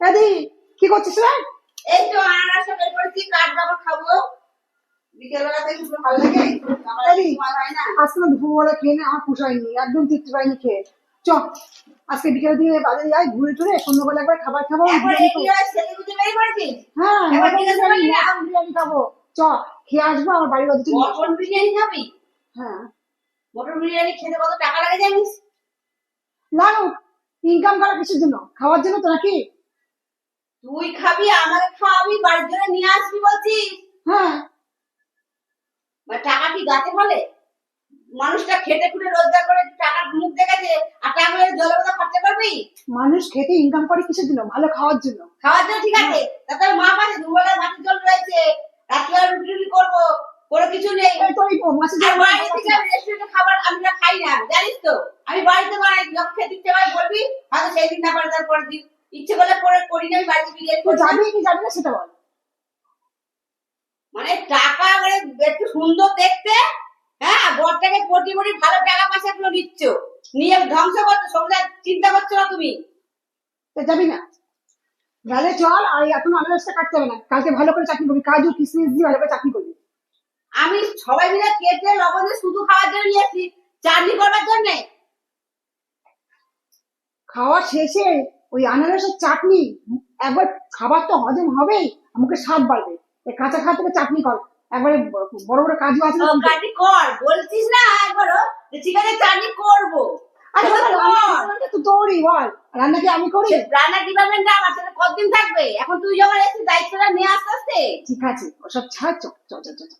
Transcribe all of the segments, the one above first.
এদি কি করছিস রে? এই তো আনারসটা বের করেছি কাঠ ডাবর খাব। বিকেলবেলাতে ভালো লাগে হয় না। আজকে না দুপুরবেলা খেয়ে নে আমার পোষায়নি একদম তৃপ্তি পাইনি খেয়ে। চ আজকে বিকেলের দিকে বাজারে যাই ঘুরে টুরে সন্ধ্যাবেলা একবার খাবার খাব এখন বিরিয়ানি খাব। হয় বিরিয়ানি, চ খেয়ে আসব আমার বাড়ির মটন বিরিয়ানি খাবি? হ্যাঁ। মটন বিরিয়ানি খেতে কত টাকা লাগে জানিস? লাগুক ইনকাম করা কিসের জন্য? খাওয়ার জন্য তো নাকি? তুই খাবি আমাকে খাওয়াবি বাড়ির জন্য নিয়ে আসবি বলছিস। হ্যাঁ। টাকা কি গাছে ফলে? মানুষটা খেটে খুটে রোজগার করে টাকার মুখ দেখেছে আর টাকা মেরে জলে কথা খরচা করবি মানুষ খেতে ইনকাম করে কিসের জন্য? ভালো খাওয়ার জন্য। খাওয়ার জন্য ঠিক আছে তারপরে মা পাশে দুবেলা মাটির জল রয়েছে রাত্রিবেলা রুটি রুটি করব কোনো কিছু নেই। এই তো এই মাছের আর বাইরে থেকে রেস্টুরেন্টে খাবার আমি না খাই না জানিস তো? আমি বাড়িতে বানাই যখন খেতে ইচ্ছে হয় বলবি? হয়তো সেই দিন না পারে তারপরের দিন। ইচ্ছে করলে পরে করি না আমি বাড়িতে বিরিয়ানি তো যাবি কি যাবি না সেটা বল। মানে টাকা একটু সুন্দর দেখতে হ্যাঁ বরটাকে কোটি কোটি ভালো টাকা পয়সা গুলো নিচ্ছ। নিয়ে ধ্বংস করছ সংসার চিন্তা করছ না তুমি? তো যাবি না। চল আর এখন আনারসটা কাটতে হবে না। কালকে ভালো করে চাটনি করবি কাজু কিশমিশ দিয়ে ভালো করে চাটনি করবি। আমি সবাই মিলে কেটে লবণ দিয়ে শুধু খাওয়ার জন্য নিয়েছি চাটনি করবার জন্য। খাওয়া শেষে ওই আনারসের চাটনি একবার খাবার তো হজম হবেই মুখে স্বাদ বাড়বে। এই কাঁচা খাওয়া থেকে চাটনি কর। একবারে বড় বড় কাজু আছে চাটনি কর বলছিস না একবারও যে ঠিক আছে চাটনি করব। তোরই বল। রান্না কি আমি করি? রান্না ডিপার্টমেন্টটা আমার সাথে কতদিন থাকবে? এখন তুই যখন দায়িত্বটা নিয়ে আসতে আসতে। ঠিক আছে ওসব ছাড় চ চ চ চ, চ।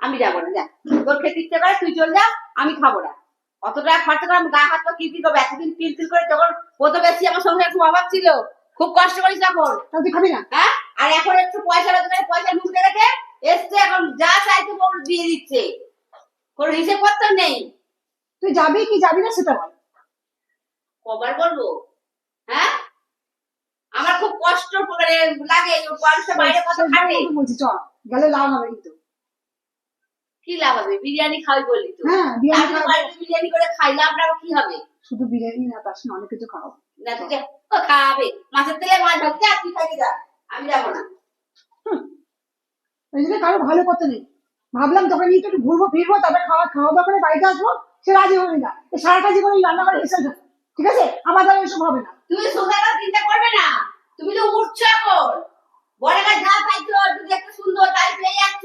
আমি যাব না যা। তোর খেতে ইচ্ছে করে তুই চল যা আমি খাব না। অত টাকা খরচা করে আমি গা হাত পা কিল করব এতদিন তিল করে কত বেশি আমার সংসারে খুব অভাব ছিল। খুব কষ্ট করিস তখন তুই খাবি না? হ্যাঁ? আর এখন একটু পয়সা রোজগারে পয়সা মুখ দেখেছে এসছে এখন যা বউ দিয়ে দিচ্ছে। কোনো হিসেব করতে নেই। তুই যাবি কি যাবি না সেটা বল। কবার বলব? হ্যাঁ? আমার খুব কষ্ট করে লাগে মানুষের বাইরে কত খাটে। জন্য বলছি চ গেলে লাভ হবে কিন্তু। কি লাভ হবে? বিরিয়ানি খাওয়াই বললি তো হ্যাঁ বিরিয়ানি করে খাই লাভ না কি হবে? শুধু বিরিয়ানি না তার সঙ্গে অনেক কিছু খাওয়াবো। না মাছের তেলে মাছ হবে যা তুই খাই যা। আমি যাব না। এই জন্য কারও ভালো কথা নেই। ভাবলাম তখন নিয়ে একটু ঘুরবো ফিরবো তারপরে খাওয়া খাওয়া দাওয়া করে বাড়িতে আসব সে রাজি হবে না। সারাটা জীবন এই রান্না করে এসে। ঠিক আছে? আমার দ্বারা এসব হবে না। তুমি সোজাটা চিন্তা করবে না। তুমি তো উঠছো এখন বড় গাছ যা পাইছো যদি একটা সুন্দর তাই পেয়ে যাচ্ছ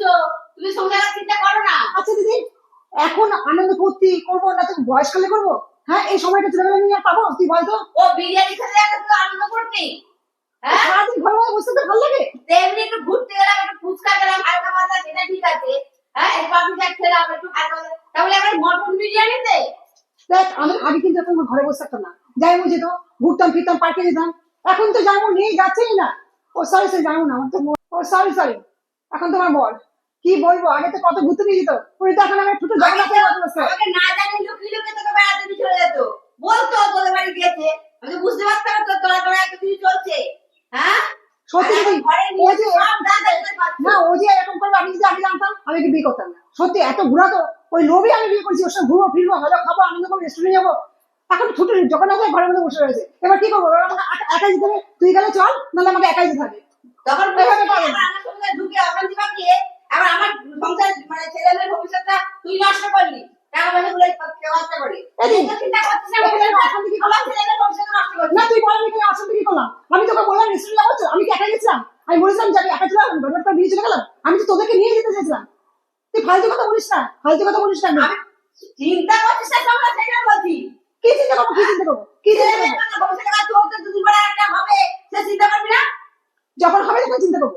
তুমি সোজাটা চিন্তা করো না আচ্ছা দিদি এখন আনন্দ ফুর্তি করব না তো বয়সকালে করব? হ্যাঁ এই সময়টা ছোটবেলা নিয়ে আর পাবো তুই বলতো ও বিরিয়ানি খেতে যাবে তো আনন্দ করতে হ্যাঁ? সারাদিন ঘরে ঘরে বসে তো ভালো লাগে? তেমনি একটু ঘুরতে গেলাম একটু ফুচকা খেলাম হালকা মাথা সেটা ঠিক আছে। হ্যাঁ একটু পাপড়ি চাট খেলাম একটু হালকা তাহলে আবার মটন বিরিয়ানিতে দেখ আমি আগে কিন্তু এখন ঘরে বসে থাকতাম না। যাই ঘুরতাম ফিরতাম পার্কে যেতাম। এখন তো যাব নিয়ে যাচ্ছেই না। ও সরি সরি যাব না আমার তো ও সরি সরি এখন তোমার বল। কি বলব? আগে তো কত ঘুরতে নিয়ে যেত। উনি তো এখন আমার ছোট বসে। আমাকে না জানি লুকিয়ে লুকিয়ে তোকে বেড়াতে নিয়ে চলে যেত। বলতো তোদের বাড়ি গিয়েছে। আমি বুঝতে পারতাম তো তোরা তোরা এত কিছু চলছে। হ্যাঁ? সত্যি আর যদি এখন ঘরে ও যে সব দাদা দাদা পাচ্ছে। না ও যে এরকম করবে আমি যদি আগে জানতাম আমি কি বিয়ে করতাম না। সত্যি এত ঘোরা তো। ওই লোভে আমি বিয়ে করছি ওর সঙ্গে ঘুরবো ফিরবো ভালো খাব আনন্দ করব রেস্টুরেন্টে যাব। এখন ছোট জগন্নাথের ঘরের মধ্যে বসে রয়েছে। এবার কি করব? আমাকে একাই যেতে তুই গেলে চল নাহলে আমাকে একাই যেতে হবে। তখন ঢুকে আবার আমার সংসার মানে ছেলে মেয়ের ভবিষ্যৎটা তুই নষ্ট করলি। টাকা পয়সা গুলো ব্যবস্থা করে এদি, তুই তো চিন্তা করছিস না ছেলেমেয়ের তুই বল আমি কি করলাম আমি তোকে বললাম রেস্টুরেন্টে যাব চল। আমি কি একাই গেছিলাম? আমি বলেছিলাম যে আমি একা ছিলাম চলে গেলাম। আমি তো তোদেরকে নিয়ে যেতে চাইছিলাম তুই ফালতু কথা বলিস না ফালতু কথা বলিস না চিন্তা করছিস না তোমরা সেটা বলছি। কি চিন্তা করব কি চিন্তা করব? কি চিন্তা করব? কাজ দুদিন পরে একটা হবে সে চিন্তা করবি না? যখন হবে তখন চিন্তা করব।